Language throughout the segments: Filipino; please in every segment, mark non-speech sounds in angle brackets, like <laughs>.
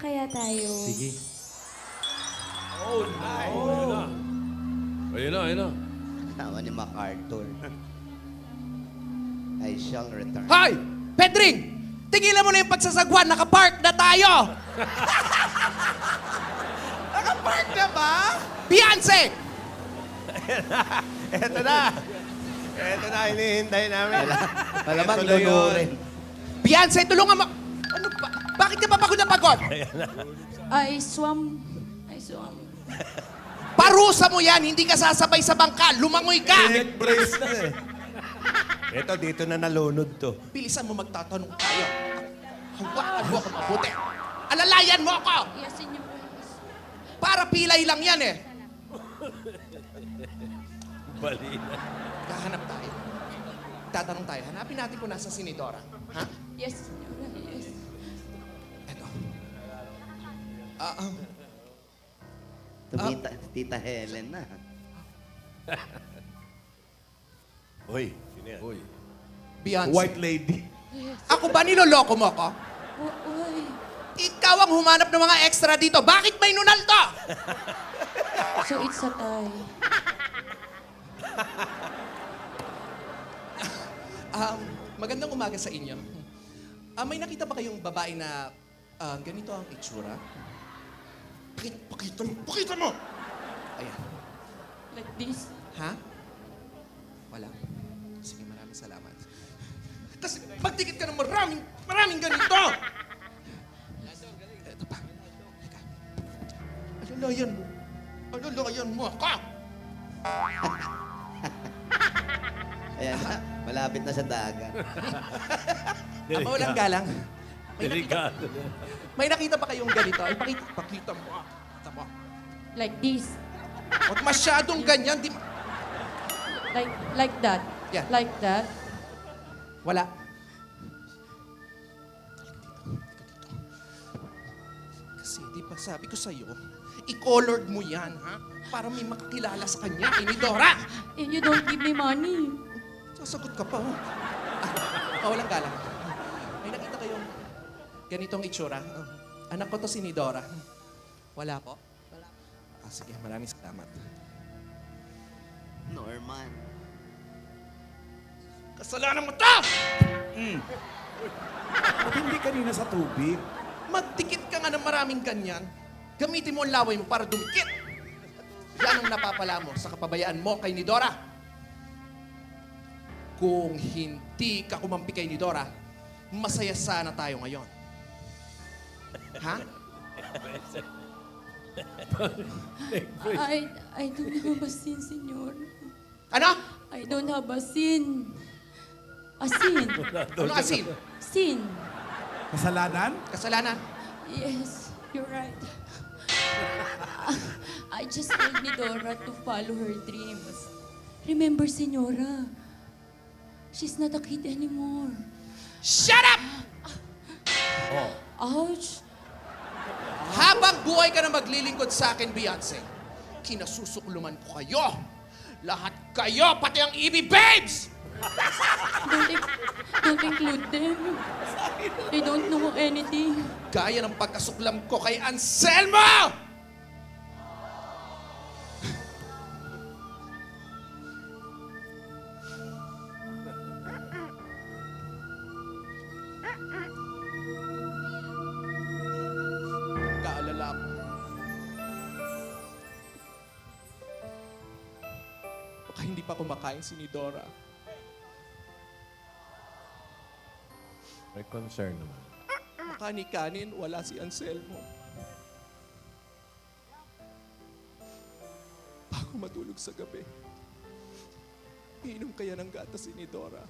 kaya tayo? Sige. Oh, ayun na. Ayun na, ayun na. Tama ni MacArthur. <laughs> I shall return. Hoy! Pedring! Tigilan mo na yung pagsasagwan. Nakapark na tayo! <laughs> Nakapark na ba? Beyonce! <laughs> Eto na. Eto na, hinihintay namin. Malamang lunurin. Beyonce, tulungan mo! Ano ba? Bakit ka pa pagod na pagod? I swam. I swam. Parusa mo yan, hindi ka sasabay sa bangka. Lumangoy ka! Neck brace na eh. Eto, dito na nalunod to. Bilisan mo magtatanong tayo. Hawakan mo ako mabuti. Alalayan mo ako! Yes, Senyor. Yes. Para pilay lang yan eh. Bali na. Kahanap tayo. Tatanong tayo. Hanapin natin kung nasa sinidora. Ha? Yes, Senyor. Ah, ah. Tumita, Tita Helen na. <laughs> Uy, sino yan? Uy. Beyonce. White lady. Ako ba niloloko mo ako? Uy. Ikaw ang humanap ng mga extra dito. Bakit may nunal to? <laughs> So it's a tie. <laughs> Um, magandang umaga sa inyo. Ah, may nakita ba kayong babae na ah, ganito ang itsura? Pakita, pakita mo, pakita mo! Ayan. Like this. Ha? Wala. Sige, maraming salamat. Kasi magdikit ka ng maraming, maraming ganito! <laughs> Ito pa. Teka. Alalayan mo. Alalayan mo ako! Ayan na, malapit na sa dagat. Ang walang galang. May nakita, Delikado na. may nakita ba kayong ganito? Ay, pakita, pakita mo. ah. Pakita mo. Like this. Huwag masyadong ganyan. Di, ma- Like like that. Yeah. Like that. wala. Kasi di ba sabi ko sa'yo, i-colored mo yan, ha? Para may makakilala sa kanya, kay ni Dora. And you don't give me money. Sasagot ka pa. oh. Ah, oh, walang galang. Ganitong itsura. Oh, anak ko to si Nidora. Wala po? Wala. Ah, sige, maraming salamat. Norman. Kasalanan mo to! Ba't hindi kanina sa tubig? Magdikit ka nga ng maraming ganyan. Gamitin mo ang laway mo para dumikit. Yan ang napapala mo sa kapabayaan mo kay Nidora. Kung hindi ka kumampi kay Nidora, masaya sana tayo ngayon. Ha? I I don't have a sin, Senyor. Ano? I don't have a sin. A sin. <laughs> Ano asin? Sin. Kasalanan? Kasalanan? Yes, you're right. <laughs> I just told ni Dora to follow her dreams. Remember, Senora, she's not a kid anymore. Shut up! Ouch! Habang buhay ka na maglilingkod sa akin, Beyonce, kinasusukluman ko kayo. Lahat kayo, pati ang EB Babes! Don't, in- don't include them. They don't know anything. Gaya ng pagkasuklam ko kay Anselmo! Baka hindi pa kumakain si Nidora. May concern naman. Baka ni kanin, wala si Anselmo. Bago matulog sa gabi, iinom kaya ng gatas si Nidora.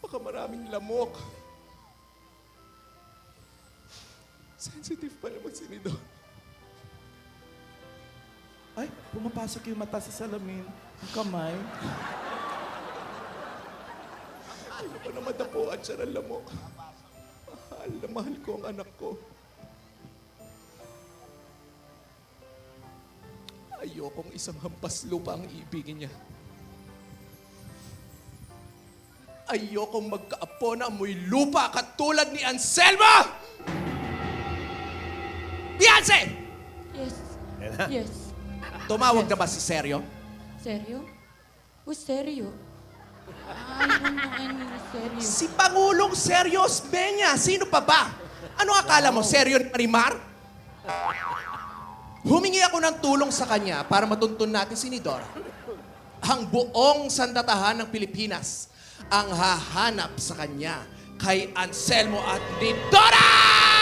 Baka maraming lamok. Sensitive pa naman si Nidora. Ay, pumapasok yung mata sa salamin. Ang kamay. Ano pa naman dapuan siya ng lamok? Mahal na mahal ko ang anak ko. Ayokong isang hampas lupa ang ibigin niya. Ayokong magkaapo na amoy lupa katulad ni Anselmo! Beyonce! Yes. Na. Yes. Tumawag na ba si Seryo? Seryo? O seryo? Don't know any seryo. Si Pangulong Seryo Osmeña. Sino pa ba? Ano akala mo, Seryo ni Marimar? Humingi ako ng tulong sa kanya para matuntun natin si Nidora. Ang buong sandatahan ng Pilipinas ang hahanap sa kanya kay Anselmo at Nidora!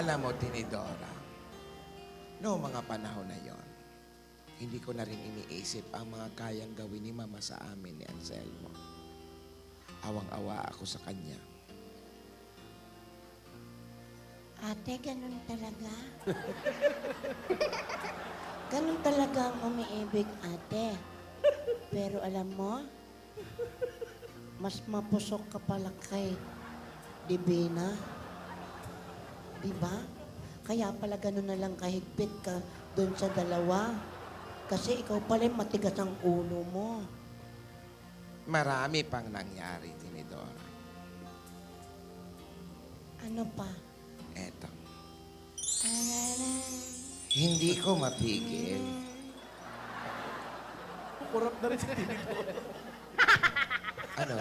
Alam mo, Tinidora, noong mga panahon na yon, hindi ko na rin iniisip ang mga kayang gawin ni Mama sa amin ni Anselmo. Awang-awa ako sa kanya. Ate, ganun talaga. <laughs> ganun talaga ang umiibig, ate. Pero alam mo, mas mapusok ka pala kay Divina. Di ba? Kaya pala ganun na lang kahigpit ka doon sa dalawa. Kasi ikaw pala yung matigas ang ulo mo. Marami pang nangyari, Tinidora. Ano pa? Eto. Hindi ko mapigil. Kurap na rin si Tinidora. Ano,